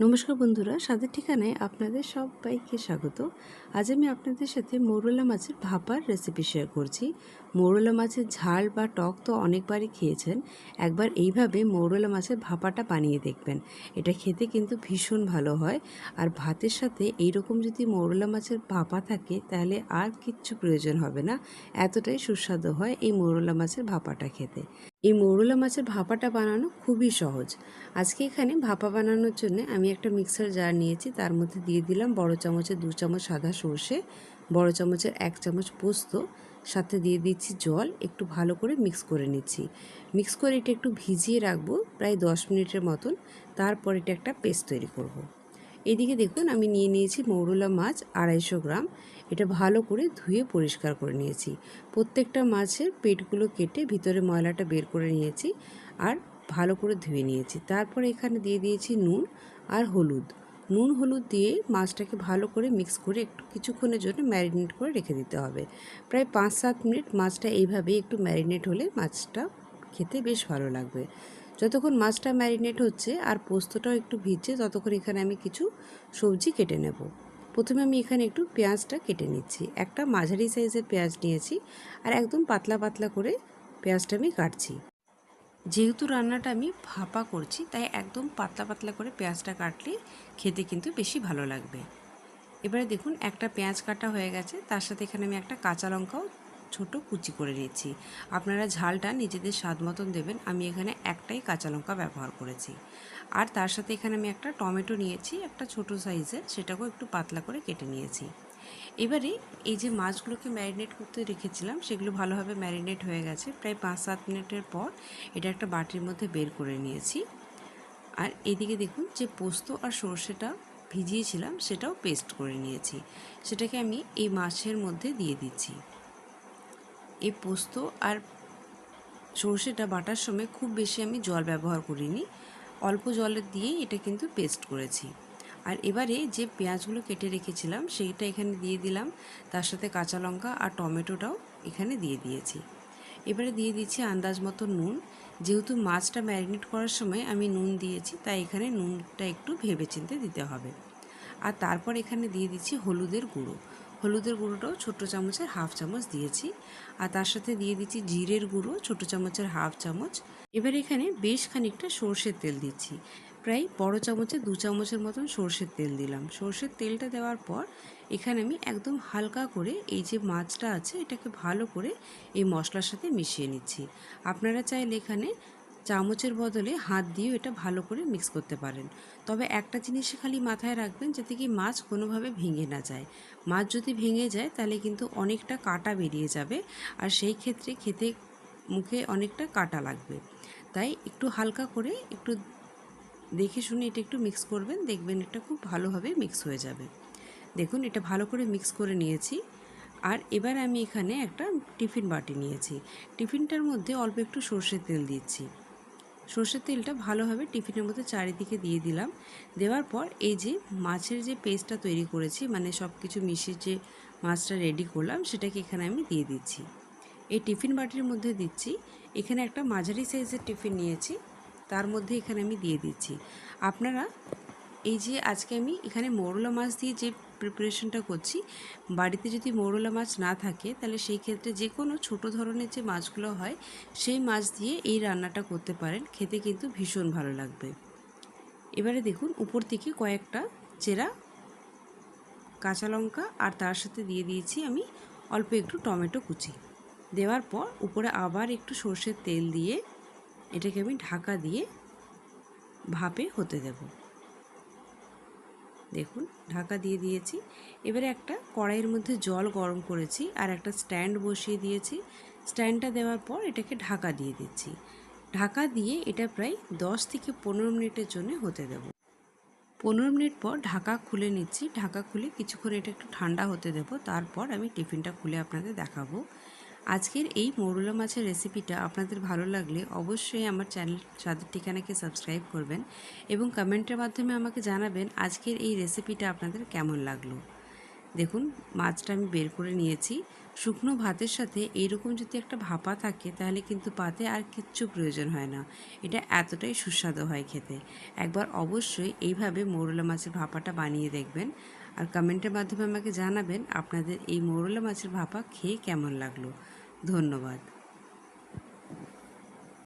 নমস্কার বন্ধুরা, স্বাদের ঠিকানায় আপনাদের সবাইকে স্বাগত। আজ আমি আপনাদের সাথে মৌরলা মাছের ভাপার রেসিপি শেয়ার করছি। মৌরলা মাছের ঝাল বা টক তো অনেকবারই খেয়েছেন। একবার এইভাবে মৌরলা মাছের ভাপাটা বানিয়ে দেখবেন। এটা খেতে কিন্তু ভীষণ ভালো হয়। আর ভাতের সাথে এইরকম যদি মৌরলা মাছের ভাপা থাকে, তাহলে আর কিচ্ছু প্রয়োজন হবে না। এতটাই সুস্বাদু হয় এই মৌরলা মাছের ভাপাটা খেতে। এই মৌরলা মাছের ভাপাটা বানানো খুবই সহজ আজকে এখানে ভাপা বানানোর জন্য আমি একটা মিক্সার জার নিয়েছি, তার মধ্যে দিয়ে দিলাম বড় চামচের দু চামচ সাদা সর্ষে, বড় চামচের এক চামচ পোস্ত, সাথে দিয়ে দিচ্ছি জল, একটু ভালো করে মিক্স করে নিচ্ছি মিক্স করে এটা একটু ভিজিয়ে রাখব প্রায় দশ মিনিটের মতন, তারপর এটা একটা পেস্ট তৈরি করব। এদিকে দেখুন, আমি নিয়ে নিয়েছি মৌরলা মাছ আড়াইশো গ্রাম। এটা ভালো করে ধুয়ে পরিষ্কার করে নিয়েছি। প্রত্যেকটা মাছের পেটগুলো কেটে ভিতরে ময়লাটা বের করে নিয়েছি আর ভালো করে ধুয়ে নিয়েছি। তারপর এখানে দিয়ে দিয়েছি নুন আর হলুদ। নুন, হলুদ দিয়ে মাছটাকে ভালো করে মিক্স করে একটু কিছুক্ষণের জন্য ম্যারিনেট করে রেখে দিতে হবে। প্রায় পাঁচ সাত মিনিট মাছটা এইভাবে একটু ম্যারিনেট হলে মাছটা খেতে বেশ ভালো লাগবে। যতক্ষণ মাছটা ম্যারিনেট হচ্ছে আর পোস্তটাও একটু ভিজছে, ততক্ষণ এখানে আমি কিছু সবজি কেটে নেব। প্রথমে আমি এখানে একটু পেঁয়াজটা কেটে নিচ্ছি। একটা মাঝারি সাইজের পেঁয়াজ নিয়েছি আর একদম পাতলা পাতলা করে পেঁয়াজটা আমি কাটছি। যেহেতু রান্নাটা আমি ভাপা করছি, তাই একদম পাতলা পাতলা করে পেঁয়াজটা কাটলে খেতে কিন্তু বেশি ভালো লাগবে। এবারে দেখুন, একটা পেঁয়াজ কাটা হয়ে গেছে, তার সাথে এখানে আমি একটা কাঁচা লঙ্কাও ছোট কুচি করে নিচ্ছি আপনারা ঝালটা নিজেদের স্বাদ মতন দেবেন। আমি এখানে একটাই কাঁচা লঙ্কা ব্যবহার করেছি। আর তার সাথে এখানে আমি একটা টমেটো নিয়েছি, একটা ছোট সাইজের, সেটাকেও একটু পাতলা করে কেটে নিয়েছি। এবারে এই যে মাছগুলোকে ম্যারিনেট করতে রেখেছিলাম, সেগুলো ভালোভাবে ম্যারিনেট হয়ে গেছে। প্রায় পাঁচ, সাত মিনিটের পর এটা একটা বাটির মধ্যে বের করে নিয়েছি। আর এদিকে দেখুন যে পোস্ত আর সর্ষেটা ভিজিয়েছিলাম, সেটাও পেস্ট করে নিয়েছি। সেটাকে আমি এই মাছের মধ্যে দিয়ে দিচ্ছি। এই পোস্ত আর সর্ষেটা বাটার সময় খুব বেশি আমি জল ব্যবহার করিনি। অল্প জলের দিয়েই এটা কিন্তু পেস্ট করেছি। আর এবারে যে পেঁয়াজগুলো কেটে রেখেছিলাম, সেইটা এখানে দিয়ে দিলাম। তার সাথে কাঁচা লঙ্কা আর টমেটোটাও এখানে দিয়ে দিয়েছি। এবারে দিয়ে দিচ্ছি আন্দাজ মতো নুন। যেহেতু মাছটা ম্যারিনেট করার সময় আমি নুন দিয়েছি, তাই এখানে নুনটা একটু ভেবে চিনতে দিতে হবে। আর তারপর এখানে দিয়ে দিচ্ছি হলুদের গুঁড়ো। হলুদের গুঁড়োটাও ছোটো চামচের হাফ চামচ দিয়েছি। আর তার সাথে দিয়ে দিচ্ছি জিরের গুঁড়ো ছোট চামচের হাফ চামচ। এবার এখানে বেশ খানিকটা সর্ষের তেল দিচ্ছি। প্রায় বড় চামচে দু চামচের মতন সর্ষের তেল দিলাম। সর্ষের তেলটা দেওয়ার পর এখানে আমি একদম হালকা করে এই যে মাছটা আছে, এটাকে ভালো করে এই মশলার সাথে মিশিয়ে নিচ্ছি। আপনারা চাইলে এখানে চামচের বদলে হাত দিয়েও এটা ভালো করে মিক্স করতে পারেন। তবে একটা জিনিস খালি মাথায় রাখবেন যাতে কি মাছ কোনোভাবে ভেঙে না যায়। মাছ যদি ভেঙে যায় তাহলে কিন্তু অনেকটা কাটা বেরিয়ে যাবে আর সেই ক্ষেত্রে খেতে মুখে অনেকটা কাটা লাগবে। তাই একটু হালকা করে একটু দেখে শুনে এটা একটু মিক্স করবেন, দেখবেন এটা খুব ভালোভাবে মিক্স হয়ে যাবে। দেখুন, এটা ভালো করে মিক্স করে নিয়েছি। আর এবার আমি এখানে একটা টিফিন বাটি নিয়েছি। টিফিনটার মধ্যে অল্প একটু সর্ষের তেল দিচ্ছি। সর্ষের তেলটা ভালোভাবে টিফিনের মধ্যে চারিদিকে দিয়ে দিলাম। দেওয়ার পর এই যে মাছের যে পেস্টটা তৈরি করেছি মানে সব কিছু মিশিয়ে যে মাছটা রেডি করলাম, সেটাকে এখানে আমি দিয়ে দিচ্ছি। এই টিফিন বাটির মধ্যে দিচ্ছি। এখানে একটা মাঝারি সাইজের টিফিন নিয়েছি, তার মধ্যে এখানে আমি দিয়ে দিচ্ছি। আপনারা এই যে আজকে আমি এখানে মৌরলা মাছ দিয়ে যে প্রিপারেশনটা করছি। বাড়িতে যদি মৌরলা মাছ না থাকে, তাহলে সেই ক্ষেত্রে যে কোনো ছোটো ধরনের যে মাছগুলো হয়, সেই মাছ দিয়ে এই রান্নাটা করতে পারেন। খেতে কিন্তু ভীষণ ভালো লাগবে। এবারে দেখুন, উপর থেকে কয়েকটা চেরা কাঁচা লঙ্কা আর তার সাথে দিয়ে দিয়েছি আমি অল্প একটু টমেটো কুচি। দেওয়ার পর উপরে আবার একটু সর্ষের তেল দিয়ে এটাকে আমি ঢাকা দিয়ে ভাপে হতে দেব। দেখুন, ঢাকা দিয়ে দিয়েছি। এবারে একটা কড়াইয়ের মধ্যে জল গরম করেছি আর একটা স্ট্যান্ড বসিয়ে দিয়েছি। স্ট্যান্ডটা দেওয়ার পর এটাকে ঢাকা দিয়ে দিচ্ছি। ঢাকা দিয়ে এটা প্রায় দশ থেকে পনেরো মিনিটের জন্য হতে দেব। পনেরো মিনিট পর ঢাকা খুলে নিচ্ছি। ঢাকা খুলে কিছুক্ষণ এটা একটু ঠান্ডা হতে দেব। তারপর আমি টিফিনটা খুলে আপনাদের দেখাবো। আজকের এই মৌরলা মাছের রেসিপিটা আপনাদের ভালো লাগলে অবশ্যই আমার চ্যানেল স্বাদের ঠিকানাকে সাবস্ক্রাইব করবেন এবং কমেন্টের মাধ্যমে আমাকে জানাবেন আজকের এই রেসিপিটা আপনাদের কেমন লাগল। দেখুন, মাছটা আমি বের করে নিয়েছি। শুকনো ভাতের সাথে এইরকম যদি একটা ভাপা থাকে, তাহলে কিন্তু পাতে আর কিচ্ছু প্রয়োজন হয় না। এটা এতটাই সুস্বাদু হয় খেতে। একবার অবশ্যই এইভাবে মৌরলা মাছের ভাপাটা বানিয়ে দেখবেন। আর কমেন্টের মাধ্যমে আমাকে জানাবেন আপনাদের এই মৌরলা মাছের ভাপা খেয়ে কেমন লাগল। ধন্যবাদ।